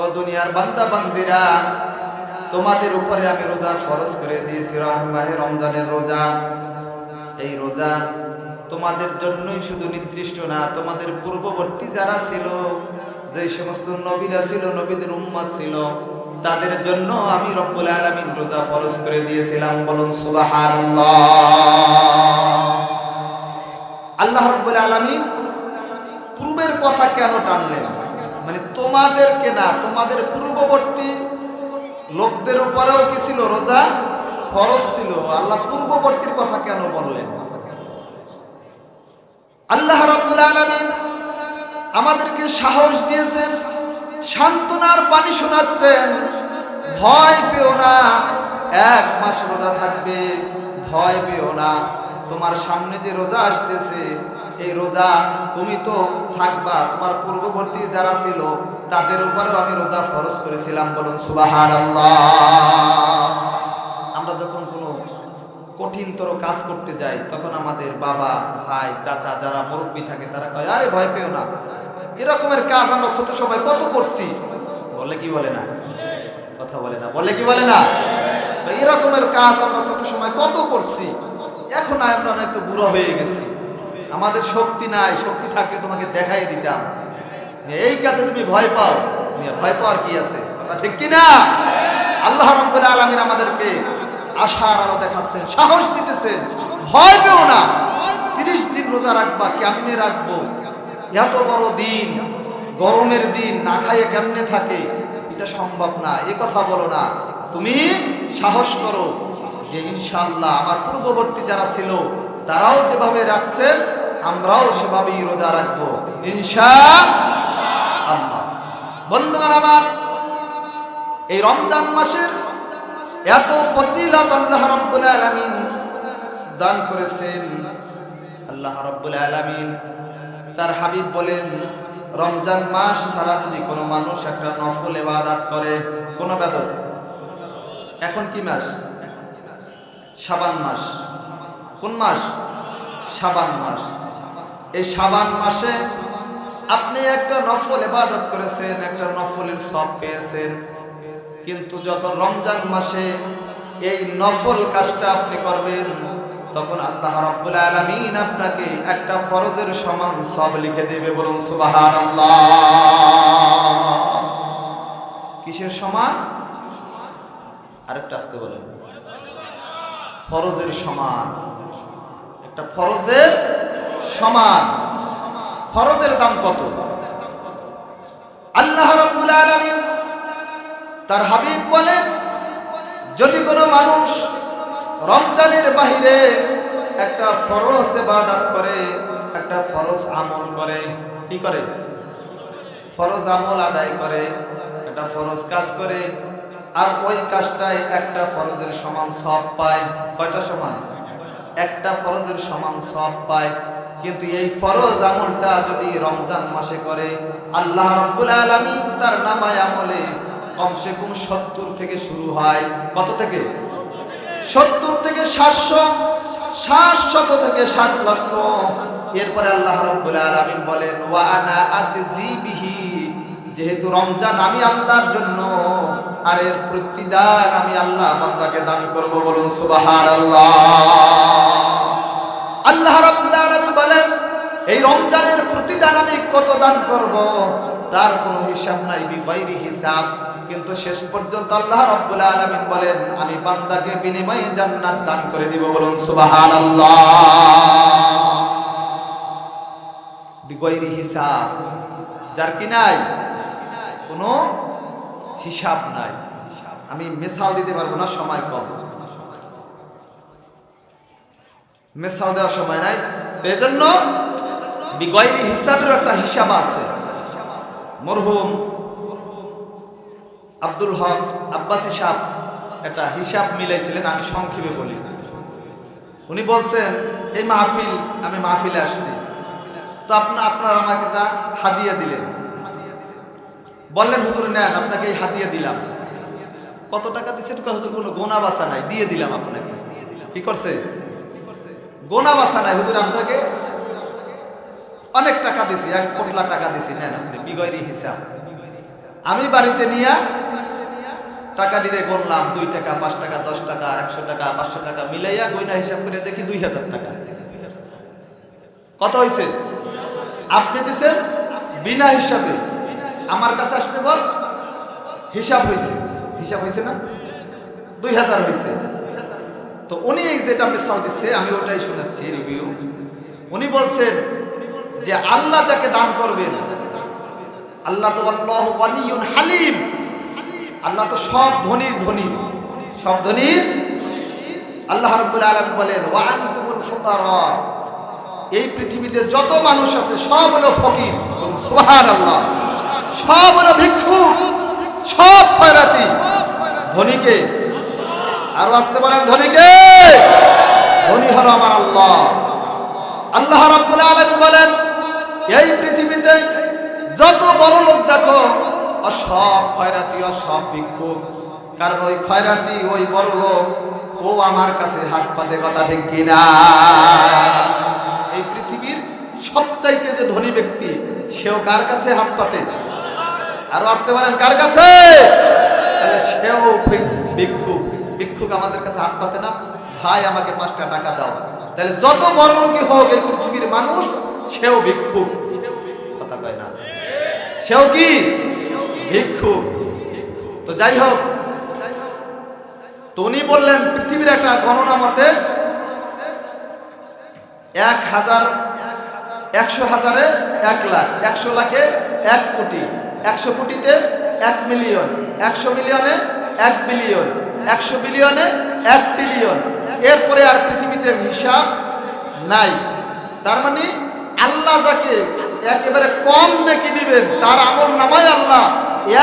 ও দুনিয়ার বান্দা বান্দিরা তোমাদের উপরে আমি রোজা ফরজ করে দিয়েছি, রহমাহে রমজানের রোজা। এই রোজা তোমাদের জন্যই শুধু নির্দিষ্ট না, তোমাদের পূর্ববর্তী যারা ছিল, যে সমস্ত নবীরা ছিল, নবীদের উম্মাদ ছিল, তাদের জন্য আমি রব্বুল আলামিন রোজা ফরজ করে দিয়েছিলাম, বলুন সুবহানাল্লাহ। আল্লাহ রব্বুল আলামিন পূর্বের কথা কেন টানলেন? মানে তোমাদেরকে না, তোমাদের পূর্ববর্তী লোকদের উপরেও কি ছিল রোজা? ফরজ ছিল। আল্লাহ পূর্ববর্তীর কথা কেন বললেন? আল্লাহ রাব্বুল আমাদেরকে সাহস দিয়েছেন, সান্ত্বনার বাণী শোনাচ্ছেন। ভয় পেও না, এক মাস রোজা থাকবে, ভয় পেও না। তোমার সামনে যে রোজা আসতেছে এই রোজা তুমি তো থাকবা। তোমার পূর্ববর্তী যারা ছিল, তাদের উপরেও আমি রোজা ফরজ করেছিলাম বলুন সুবাহান আমরা যখন কোনো কঠিনতর কাজ করতে যাই, তখন আমাদের বাবা, ভাই, চাচা যারা মুরব্বী থাকে, তারা কয়, আরে, ভয় পেও না। এরকমের কাজ আমরা ছোট সময় কত করছি? বলে কি বলে না? কথা বলে না। বলে কি বলে না? এরকমের কাজ আমরা ছোট সময় কত করছি? এখন আমরা নয়তো বুড়ো হয়ে গেছি। আমাদের শক্তি নাই, শক্তি থাকলে তোমাকে দেখাই দিতাম। এই কাছে তুমি ভয় পাও। ভয় পাওয়ার কি আছে? ঠিক কি না আল্লাহ রব্বুল আলামিন আমাদেরকে আশার আলো দেখাচ্ছেন, সাহস দিতেছেন। ভয় পেও না। তিরিশ দিন রোজা রাখবা, কেমনে রাখব? এত বড় দিন, গরমের দিন, না খাইয়ে কেমনে থাকে? এটা সম্ভব না, এ কথা বলো না। তুমি সাহস করো। যে ইনশাল্লাহ আমার পূর্ববর্তী যারা ছিল, তারাও যেভাবে রাখছেন, আমরাও সেভাবেই রোজা রাখব। ইনশা আল্লাহ বন্ধুগণ আমার, এই রমজান মাসের এত ফজিলত আল্লাহ রব্বুল আলামিন দান করেছেন। আল্লাহ রব্বুল আলামিন তার হাবিব বলেন, রমজান মাস ছাড়া যদি কোনো মানুষ একটা নফল এবাদাত করে, কোন বেদত? এখন কি মাস? সাবান মাস। কোন মাস? সাবান মাস। এই সাবান মাসে আপনি একটা নফল এবাদত করেছেন, একটা নফলের সব পেয়েছেন। কিন্তু যখন রমজান মাসে এই নফল কাজটা আপনি করবেন, তখন আল্লাহ রাব্বুল আলামিন আপনাকে একটা ফরজের সমান সব লিখে দেবে বলুন সুবহানাল্লাহ। কিসের সমান? আরেকটা আসতে বলেন। ফরজের সমান। একটা ফরজের সমান। ফরজের দাম কত? আল্লাহ রাব্বুল আলামিন তার হাবিব বলেন, যদি কোনো মানুষ রমজানের বাহিরে একটা ফরজ ইবাদত করে, একটা ফরজ আমল করে, কি করে? ফরজ আমল আদায় করে, একটা ফরজ কাজ করে আর ওই কাজটাই একটা ফরজের সমান সব পায়। কয়টা সমান? একটা ফরজের সমান সব পায়। কিন্তু এই ফরজ আমলটা যদি রমজান মাসে করে, আল্লাহ রব্বুল আলামিন তার নামায় আমলে কমসে কম সত্তর থেকে শুরু হয়। কত থেকে? সত্তর থেকে সাতশো ষাট শত থেকে ষাট লক্ষ। এরপরে আল্লাহ রব্বুল আলামিন বলেন, ওয়া আনা আজজি বিহি যেহেতু রমজান আমি আল্লাহর জন্য, আর এর প্রতিদান আমি আল্লাহ বান্দাকে দান করব বলুন সুবহানাল্লাহ। আল্লাহ রাব্বুল আলামিন বলেন, এই রমজানের প্রতিদান আমি কত দান করব? তার কোনো হিসাব নাই, বিগয়রি হিসাব। কিন্তু শেষ পর্যন্ত আল্লাহ রাব্বুল আলামিন বলেন, আমি বান্দাকে বিনিময়ে জান্নাত দান করে দিব বলুন সুবহানাল্লাহ। বিগয়রি হিসাব, যার কি নাই? কোনো হিসাব নাই। আমি মিসাল দিতে পারব না, সময় কম। মিসাল দেওয়ার সময় নাই। তো এজন্য বিগয়রি হিসাবের একটা হিসাব আছে। মরহুম আব্দুল হক আব্বাসি সাহ একটা হিসাব মিলাইছিলেন, আমি সংক্ষেপে বলি। উনি বলছেন, এই মাহফিল, আমি মাহফিলে আসছি। তো আপনার আপনার আমাকে একটা হাদিয়া দিলেন। বললেন, হুজুর, নেন, আপনাকে এই হাদিয়া দিলাম। কত টাকা দিচ্ছেন হুজুর, কোনো গোনা বাসা নাই। দিয়ে দিলাম আপনাকে। কি করছে? গোনা বাসা নাই, হুজুর, আপনাকে অনেক টাকা দিছি, এক কোটলা টাকা দিছি। নেন, আপনি বিগয়রি হিসাব। আমি বাড়িতে নিয়ে টাকা দিতে গণলাম দুই টাকা, পাঁচ টাকা, দশ টাকা, একশো টাকা, পাঁচশো টাকা মিলাইয়া গয়না হিসাব করে দেখি দুই হাজার টাকা। কত হয়েছে আপনি দিচ্ছেন বিনা হিসাবে। আমার কাছে আসতে বল। হিসাব হয়েছে হিসাব হয়েছে না? দুই হাজার হয়েছে তো উনি এই যেটা মিসাল দিচ্ছে, আমি ওটাই শোনাচ্ছি রিভিউ উনি বলছেন যে আল্লাহ যাকে দান করবেন, আল্লাহ তো আল্লাহ হালিম। আল্লাহ তো সব ধনির ধনী। সব ধনীর? আল্লাহ বলেন এই পৃথিবীতে যত মানুষ আছে, সব হলো ফকির। বলুন সুবহানাল্লাহ। সব হলো ভিক্ষু, সব খয়রাতি ধনীকে, আর আসতে পারেন ধনীকে। ধনী হলো আমার আল্লাহ। আল্লাহ রাব্বুল আলামিন বলেন, এই পৃথিবীতে যত বড় লোক দেখো সব খয়রাতি সব ভিক্ষুক কারণ ওই খয়রাতি ওই বড় লোক, ও আমার কাছে হাত পাতে কথা ঠিক কিনা। এই পৃথিবীর সবচাইতে যে ধনী ব্যক্তি, সেও কার কাছে হাত পাতে আরও আসতে পারেন, কার কাছে? সেও ভিক- ভিক্ষুক। ভিক্ষুক আমাদের কাছে হাত পাতে না। ভাই, আমাকে পাঁচটা টাকা দাও। তাহলে যত বড় লোকই হোক, এই পৃথিবীর মানুষ, সেও ভিক্ষুক। কথা কয় না। সেও কি? ভিক্ষুক। তো যাই হোক, তো উনি বললেন, পৃথিবীর একটা গণনা মতে এক হাজার, একশো হাজারে এক লাখ, একশো লাখে এক কোটি। একশো কোটিতে এক মিলিয়ন, একশো মিলিয়নে এক বিলিয়ন, একশো বিলিয়নে এক ট্রিলিয়ন এরপরে আর পৃথিবীতে হিসাব নাই। তার মানে আল্লাহ যাকে একেবারে কম নেকি দিবেন, তার আমল নামায় আল্লাহ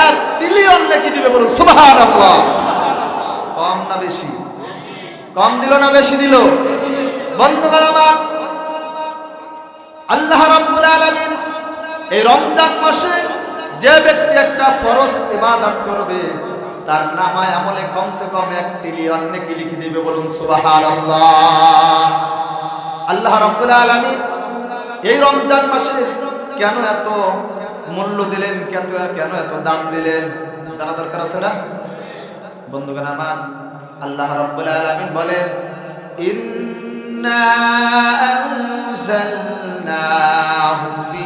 এক ট্রিলিয়ন নেকি দিবে বলুন সুবহান আল্লাহ কম না বেশি? কম দিল না বেশি দিল? বন্ধুগণ আমার, আল্লাহ রাব্বুল আলামিন এই রমজান মাসে যে ব্যক্তি একটা ফরজ ইবাদত করবে, তার নামায় আমলে কমসে কম এক ট্রিলিয়ন নেকি লিখে দিবে বলুন সুবহানাল্লাহ। আল্লাহ রাব্বুল আলামিন এই রমজান মাসে কেন এত মূল্য দিলেন, কেন কেন এত দাম দিলেন? জানা দরকার আছে না? বন্ধুগণ আমার, আল্লাহ রাব্বুল আলামিন বলেন, ইন্না আনজালনাহু ফি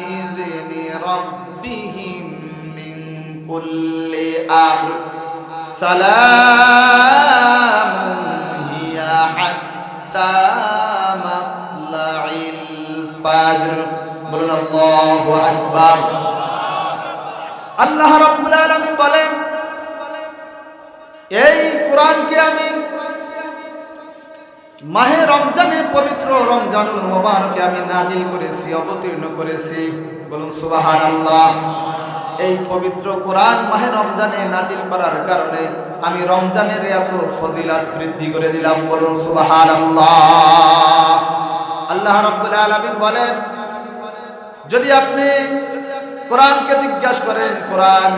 কুল্লি আমর। সালাম হিয়া হাত্তা বলুন আল্লাহু আল্লাহ রাব্বুল আলামিন বলেন, এই কোরআনকে আমি মাহে রমজানে পবিত্র রমজানুল মোবারকে আমি নাজিল করেছি, অবতীর্ণ করেছি। বলুন সুবাহান আল্লাহ এই পবিত্র কোরআন মাহে রমজানে নাজিল করার কারণে আমি রমজানের এত ফজিলাত বৃদ্ধি করে দিলাম। বলুন সুবাহান আল্লাহ রাব্বুল আলামিন বলেন, যদি আপনি কোরআনকে জিজ্ঞাসা করেন, কোরআন,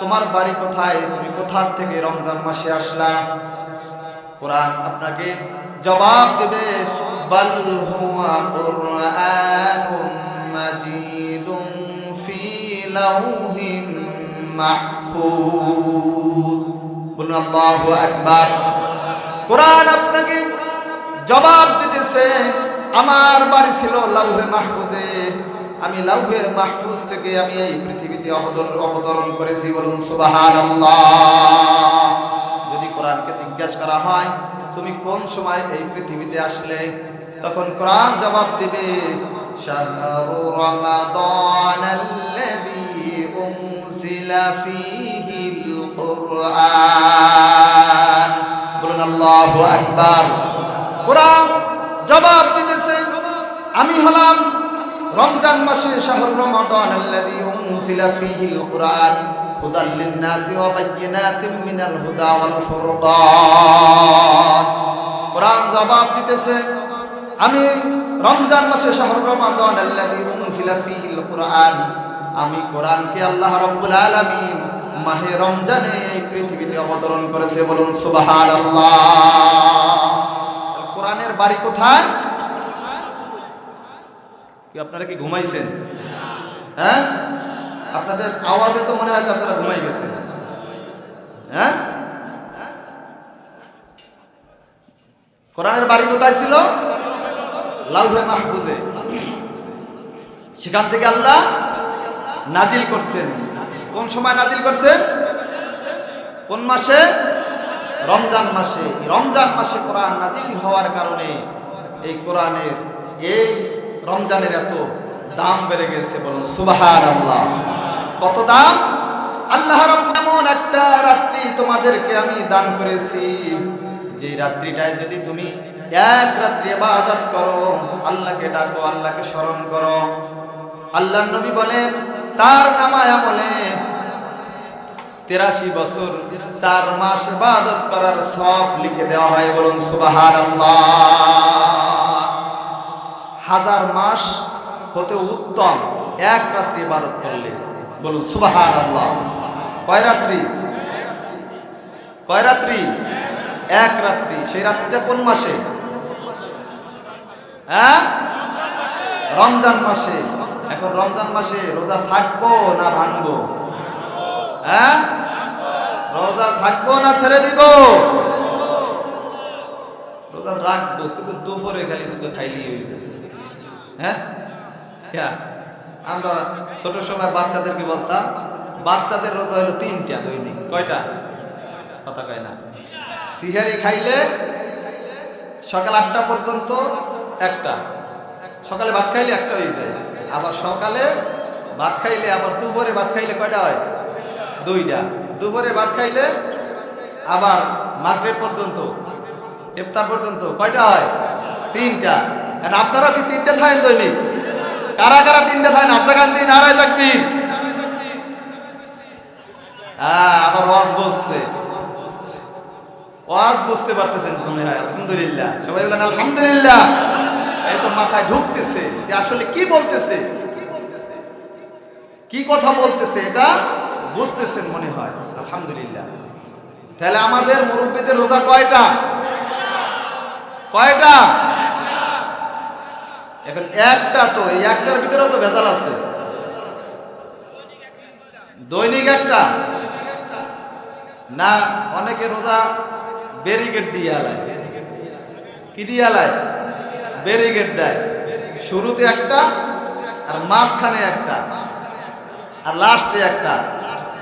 তোমার বাড়ি কোথায়? তুমি কোথা থেকে রমজান মাসে আসলা? কোরআন আপনাকে জবাব দেবে, বাল হুয়া কুরআনুম মাজিদুম জবাব দিতেছে, আমার বাড়ি ছিল লাউহে মাহফুজে। আমি লাউহে মাহফুজ থেকে আমি এই পৃথিবীতে অবতরণ করেছি বলুন সুবাহান যদি কোরআনকে জিজ্ঞাসা করা হয়, তুমি কোন সময় এই পৃথিবীতে আসলে? তখন কোরআন জবাব দিবে, শাহরু রমাদানাল্লাযী জবাব দিতেছে, আমি হলাম রমজান মাসে শাহরু রমাদান আল্লাযী উনজিলা ফীহিল কুরআন। হুদাল লিন-নাসি ওয়া বায়্যিনাতিন মিনাল হুদা ওয়াল ফুরকান। কোরআন জবাব দিতেছে, আমি রমজান মাসে শাহরু রমাদান আল্লাযী উনজিলা ফীহিল কুরআন। আমি কোরআনকে আল্লাহ রাব্বুল আলামিন মাহে রমজানে এই পৃথিবীতে অবতরণ করেছে, বলুন সুবহানাল্লাহ। কোরআনের বাড়ি কোথায়? কি আপনারা কি ঘুমাইছেন? হ্যাঁ? আপনাদের আওয়াজে তো মনে হয় আপনারা ঘুমাই গেছেন। হ্যাঁ? কোরআনের বাড়ি কোথায় ছিল? লাউহে মাহফুজে। সেখান থেকে আল্লাহ নাজিল করছেন। কোন সময় নাজিল করছেন? কোন মাসে? রমজান মাসে। রমজান মাসে কোরআন নাজিল হওয়ার কারণে এই কোরআনের এই রমজানের এত দাম বেড়ে গেছে বলুন সুবাহান আল্লাহ কত দাম? আল্লাহ এমন একটা রাত্রি তোমাদেরকে আমি দান করেছি। যে রাত্রিটায় যদি তুমি এক রাত্রি ইবাদত করো, আল্লাহকে ডাকো, আল্লাহকে স্মরণ করো। আল্লাহ নবী বলেন তার নামায় আমলে। তেরাশি বছর, চার মাস ইবাদত করার সব লিখে দেওয়া হয় বলুন সুবাহান হাজার মাস হতে উত্তম, এক রাত্রি ইবাদত করলে। বলুন সুবাহার আল্লাহ কয় রাত্রি? কয় রাত্রি? এক রাত্রি। সেই রাত্রিটা কোন মাসে? হ্যাঁ? রমজান মাসে, এখন রমজান মাসে রোজা থাকব না ভাঙবো? হ্যাঁ? রোজা থাকব না ছেড়ে দিব? রোজা রাখব, কিন্তু দুপুরে খালি দুটো খাইলি হ্যাঁ? আমরা ছোট সময় বাচ্চাদেরকে বলতাম, বাচ্চাদের রোজা হলো তিনটা দৈনিক। কয়টা? কথা কয় না। সিহারি খাইলে সকাল আটটা পর্যন্ত একটা। সকালে ভাত খাইলে একটা হয়ে যায়। আবার সকালে ভাত খাইলে, আবার দুপুরে ভাত খাইলে কয়টা হয়? দুইটা। দুপুরে ভাত খাইলে, আবার মাগরেব পর্যন্ত, ইফতার পর্যন্ত কয়টা হয়? তিনটা। আপনারা কি তিনটা থাকেন দৈনিক? কারা কারা তিনটা থাকেন? আফজাকান্তি নারায় তাকবীর। হ্যাঁ আবার ওয়াজ বসছে। ওয়াজ বুঝতে পারতেছেন মনে হয়, আলহামদুলিল্লাহ। সবাই বলেন, আলহামদুলিল্লাহ। এই তো মাথায় ঢুকতেছে যে আসলে কি বলতেছে? কি কথা বলতেছে এটা বুঝতেছেন মনে হয়। আলহামদুলিল্লাহ। তাহলে আমাদের মুরব্বীদের রোজা কয়টা? কয়টা? এখন একটা তো, এই একটার ভিতরেও তো ভেজাল আছে। দৈনিক একটা? না, অনেকে রোজা ব্যারিকেড দিয়ে আলায়। কি দিয়ে আলায়? ব্যারিকেড দেয়। শুরুতে একটা আর মাঝখানে একটা আর লাস্টে একটা।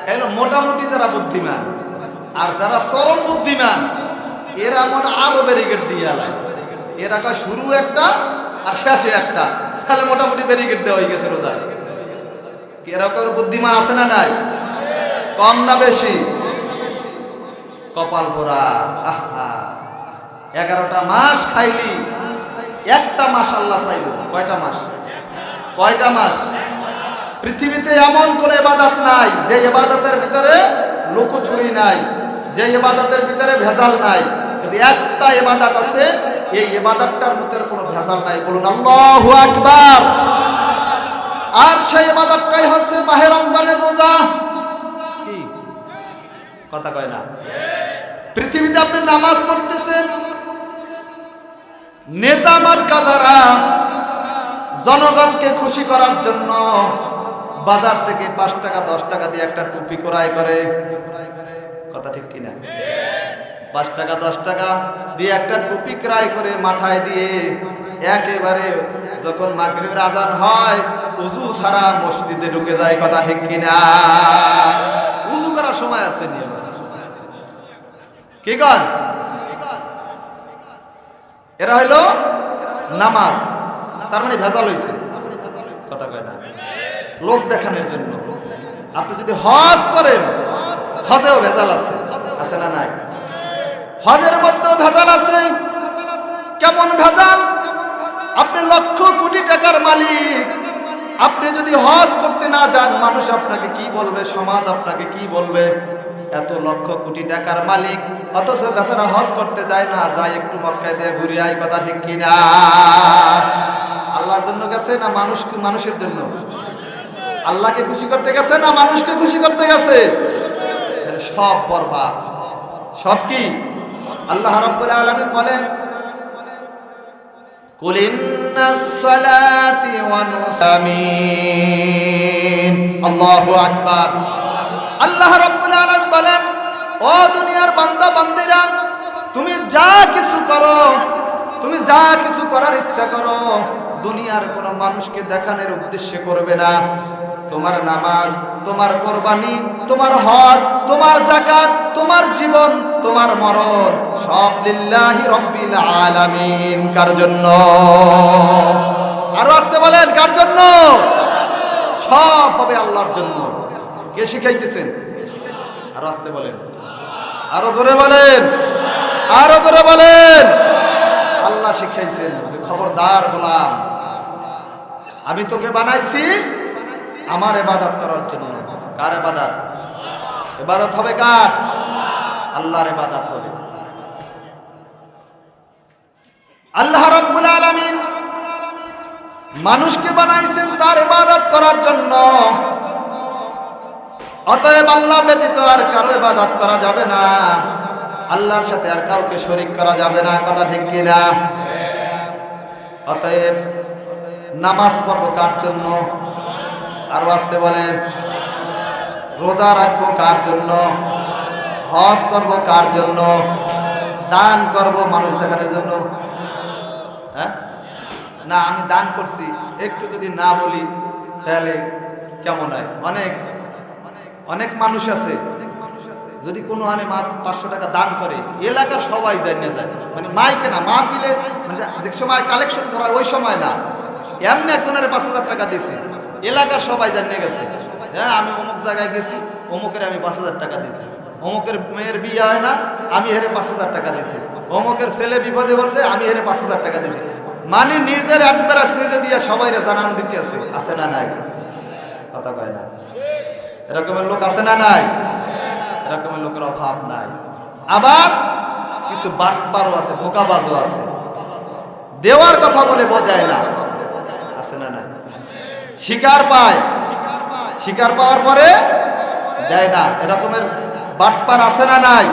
এগুলো মোটামুটি যারা বুদ্ধিমান আর যারা চরম বুদ্ধিমান, এরা মনে আরও ব্যারিকেড দিয়ে আলায়। এরা কয় শুরু একটা আর শেষে একটা। তাহলে মোটামুটি ব্যারিকেড দেওয়া হয়ে গেছে রোজা। এরকম বুদ্ধিমান আছে না নাই? কম না বেশি? কপাল পোড়া। আহা। এগারোটা মাস খাইলি। একটা মাস আল্লাহ চাইল কয়টা মাস? কয়টা মাস? পৃথিবীতে এমন কোন এবাদত নাই, যে এবাদতের ভিতরে লুকোচুরি নাই, যে এবাদতের ভিতরে ভেজাল নাই। যদি একটা এবাদত আছে, এই এবাদতটার ভিতরে কোনো ভেজাল নাই। বলুন, আল্লাহু আকবার। আর সেই এবাদতটাই হচ্ছে মাহে রমজানের রোজা। কি? কথা কয় না। পৃথিবীতে আপনি নামাজ পড়তেছেন নেতা মার্কা জনগণকে খুশি করার জন্য বাজার থেকে পাঁচ টাকা, দশ টাকা দিয়ে একটা টুপি ক্রয় করে। কথা ঠিক কিনা? পাঁচ টাকা, দশ টাকা দিয়ে একটা টুপি ক্রয় করে মাথায় দিয়ে একেবারে যখন মাগরিবের আজান হয়, উজু ছাড়া মসজিদে ঢুকে যায়, কথা ঠিক কিনা? উজু করার সময় আছে নিয়ম। কি কন? এরা হইল নামাজ। তার মানে ভেজাল হয়েছে কথা কয় না। লোক দেখানোর জন্য। আপনি যদি হজ করেন, হজেও ভেজাল আছে। আছে না নাই? হজের মধ্যেও ভেজাল আছে। কেমন ভেজাল? আপনি লক্ষ কোটি টাকার মালিক। আপনি যদি হজ করতে না যান, মানুষ আপনাকে কি বলবে? সমাজ আপনাকে কি বলবে? এত লক্ষ কোটি টাকার মালিক অথচ বেচারা হজ করতে যায় না যায় একটু মক্কায় দিয়ে ঘুরে আয় কথা ঠিক কিনা আল্লাহর জন্য গেছে না মানুষ মানুষের জন্য আল্লাহকে খুশি করতে গেছে না মানুষকে খুশি করতে গেছে সব বরবাদ সব কি আল্লাহ রাব্বুল আলামিন বলেন قل إن الصلاة ونسامين الله أكبر আল্লাহ আলামিন বলেন, ও দুনিয়ার বান্দা, বান্দিরা, তুমি যা কিছু করো, তুমি যা কিছু করার ইচ্ছা করো, দুনিয়ার কোনো মানুষকে দেখানোর উদ্দেশ্যে করবে না। তোমার নামাজ, তোমার কোরবানি, তোমার হজ, তোমার জাকাত তোমার জীবন, তোমার মরণ, সব লিল্লাহি রব্বিল আলামিন। কার জন্য? আরও আসতে বলেন, কার জন্য? সব হবে আল্লাহর জন্য। কে শিখাইতেছেন? আরও আসতে বলেন। আরও জোরে বলেন। আরও জোরে বলেন। আল্লাহ শিখাইছেন যে খবরদার গোলাম। আমি তোকে বানাইছি আমার এবাদত করার জন্য। কার এবাদত এবাদত হবে কার? আল্লাহর এবাদত হবে। আল্লাহ রাব্বুল আলামিন মানুষকে বানাইছেন তার ইবাদত করার জন্য। অতএব আল্লাহ ব্যতীত আর কারও ইবাদত করা যাবে না। আল্লাহর সাথে আর কাউকে শরীক করা যাবে না, কথা ঠিক কিনা? অতএব নামাজ পড়ব কার জন্য? আরও আসতে বলেন। রোজা রাখব কার জন্য? হজ করব কার জন্য? দান করব মানুষ দেখানোর জন্য? হ্যাঁ? না, আমি দান করছি। একটু যদি না বলি, তাহলে কেমন হয়? অনেক অনেক মানুষ আছে, যদি কোনো আনে পাঁচশো টাকা দান করে, এলাকার সবাই জানিয়ে যায়। মানে মাইকে না, মাহফিলে মানে যে সময় কালেকশন করা ওই সময় না। এমনি একজনের পাঁচ হাজার টাকা দিয়েছি। এলাকার সবাই জানিয়ে গেছে হ্যাঁ আমি অমুক জায়গায় গেছি, অমুকের আমি পাঁচ হাজার টাকা দিয়েছি। অমুকের মেয়ের বিয়ে হয় না, আমি হেরে পাঁচ হাজার টাকা দিয়েছি। অমুকের ছেলে বিপদে পড়ছে, আমি হেরে পাঁচ হাজার টাকা দিয়েছি। মানে নিজের অ্যাডভারেজ নিজে দিয়ে সবাই জানান দিতে আছে আছে না নাই? কথা কয় না। এরকমের লোক আছে না নাই? এরকমের লোকের অভাব নাই। আবার কিছু বাটপারও আছে, ধোকাবাজও আছে। দেওয়ার কথা বলে বোঝায় না। আছে না নাই? শিকার পায়। শিকার পাওয়ার পরে দেয় না। এরকমের বাটপার আছে না নাই?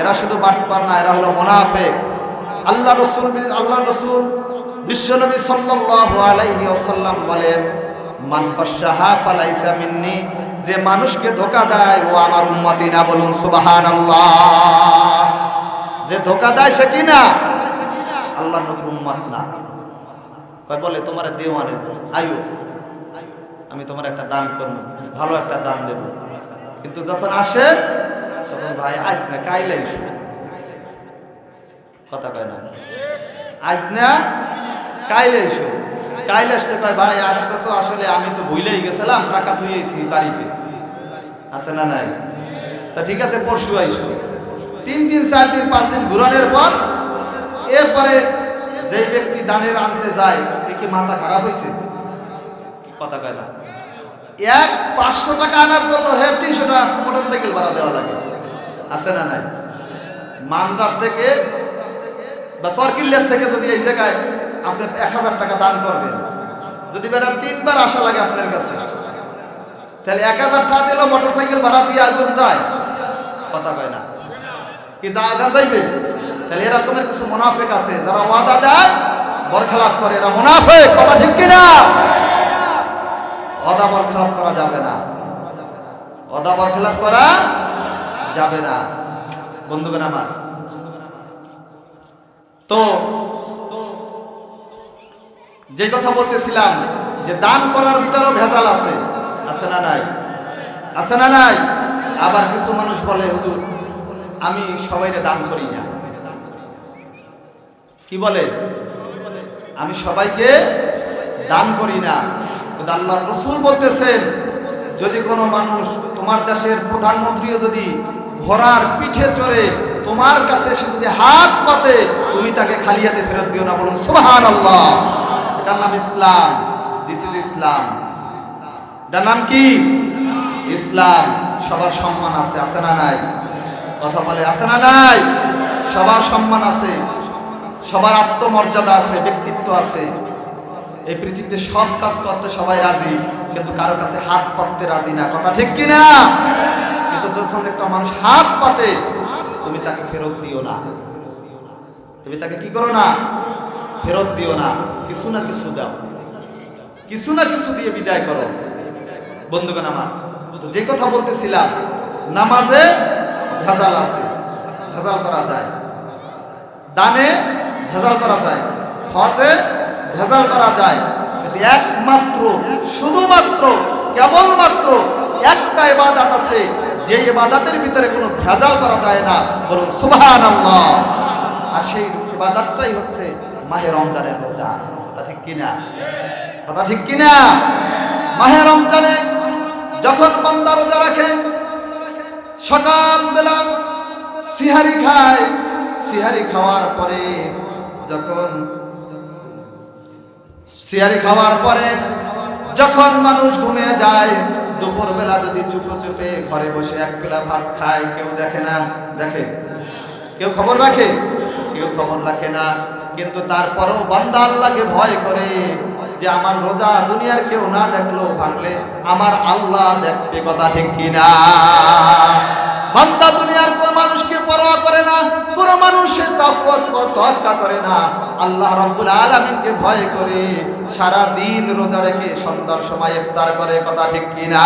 এরা শুধু বাটপার না, এরা হলো মোনাফেক। আল্লাহ রসুল আল্লাহ রসুল বিশ্বনবী সাল্লাল্লাহু আলাইহি ওয়াসাল্লাম বলেন, মান কশাহা ফালাইসা মিন্নি যে মানুষকে ধোকা দেয়, ও আমার উম্মতি না বলুন, সুবহানাল্লাহ। যে ধোকা দেয় সে কি না? আল্লাহ নবীর উম্মত না। বলে, তোমার দেওয়ানে, আয়ু, আমি তোমার একটা দান করব, ভালো একটা দান দেব। কিন্তু যখন আসে, তখন ভাই, আজ না, কাইলে কথা কয় না। আজ না, কাইলে এসো। কাইলে আসতে কয়, ভাই, আসছো তো, আসলে আমি তো ভুলেই গেছিলাম, টাকা ধুয়েছি বাড়িতে। আছে না নাই? তা ঠিক আছে, পরশু আইসো। তিন দিন, চার দিন, পাঁচ দিন ঘুরানোর পর, এরপরে যে ব্যক্তি দানের আনতে যায়, এ কি মাথা খারাপ হয়েছে কথা কয় না? এক, পাঁচশো টাকা আনার জন্য হে, তিনশো টাকা মোটর সাইকেল ভাড়া দেওয়া লাগে। আছে না নাই? মানরাত থেকে বা সরকিল্লার থেকে যদি এই জায়গায় আপনি এক হাজার টাকা দান করবেন, যদি বেটা তিনবার আসা লাগে আপনার কাছে, তাহলে এক হাজার টাকা দিলেও মোটর সাইকেল ভাড়া দিয়ে আগুন যায়। কথা কয় না? কি যা আগান যাইবে? তাহলে এরকমের কিছু মুনাফেক আছে যারা ওয়াদা দেয়, বরখেলাপ করে। এরা মুনাফেক, কথা ঠিক কিনা? অদা বরখেলাপ করা যাবে না। অদা বরখেলাপ করা যাবে না। বন্ধুগণ আমার তো, যে কথা বলতেছিলাম যে দান করার ভিতরেও ভেজাল আছে আছে না নাই? আছে না নাই? আবার কিছু মানুষ বলে, হুজুর, আমি সবাইরে দান করি না। কি বলে? আমি সবাইকে দান করি না। কিন্তু আল্লাহ রসুল বলতেছেন, যদি কোনো মানুষ তোমার দেশের প্রধানমন্ত্রীও যদি ঘোড়ার পিঠে চড়ে তোমার কাছে এসে যদি হাত পাতে, তুমি তাকে খালি হাতে ফেরত দিও না বলুন সুবহান আল্লাহ এটার নাম ইসলাম। দিস ইজ ইসলাম এটার নাম কি? ইসলাম। সবার সম্মান আছে আছে না নাই? কথা বলে, আছে না নাই? সবার সম্মান আছে। সবার আত্মমর্যাদা আছে, ব্যক্তিত্ব আছে। এই পৃথিবীতে সব কাজ করতে সবাই রাজি, কিন্তু কারও কাছে হাত পাততে রাজি না। কথা ঠিক কি না কিন্তু যখন একটা মানুষ হাত পাতে তুমি তাকে ফেরত দিও না। তুমি তাকে কি করো না? ফেরত দিও না। কিছু না কিছু দাও। কিছু না কিছু দিয়ে বিদায় করো। বন্ধুগণ আমার, তো যে কথা বলতেছিলাম, নামাজে ভেজাল আছে। ভেজাল করা যায়। দানে ভেজাল করা যায়। হজে ভেজাল করা যায়। একমাত্র, শুধুমাত্র, কেবলমাত্র একটা ইবাদত আছে। যে ইবাদতের ভিতরে কোনো ভেজাল করা যায় না বলুন সুবহানাল্লাহ। আর সেই ইবাদতটাই হচ্ছে মাহে রমজানের রোজা। কথা ঠিক কিনা? কথা ঠিক কিনা? মাহে রমজানে যখন বান্দা রোজা রাখে সকালবেলা সিহারি খায়। সিহারি খাওয়ার পরে যখন, সিহারি খাওয়ার পরে যখন মানুষ ঘুমিয়ে যায় দুপুরবেলা যদি চুপো চুপে ঘরে বসে এক পেলা ভাত খায়, কেউ দেখে না, দেখে। কেউ খবর রাখে? কেউ খবর রাখে না। কিন্তু তারপরেও বান্দা আল্লাহকে ভয় করে যে আমার রোজা দুনিয়ার কেউ না দেখল, ভাঙলে আমার আল্লাহ দেখবে কথা ঠিক কিনা? বান্দা দুনিয়ার কোন মানুষকে পরোয়া করে না, কোন মানুষের তক্কা করে না। আল্লাহ রব্বুল আলমিনকে ভয় করে সারা দিন রোজা রেখে সন্ধ্যার সময় ইফতার করে, কথা ঠিক কিনা?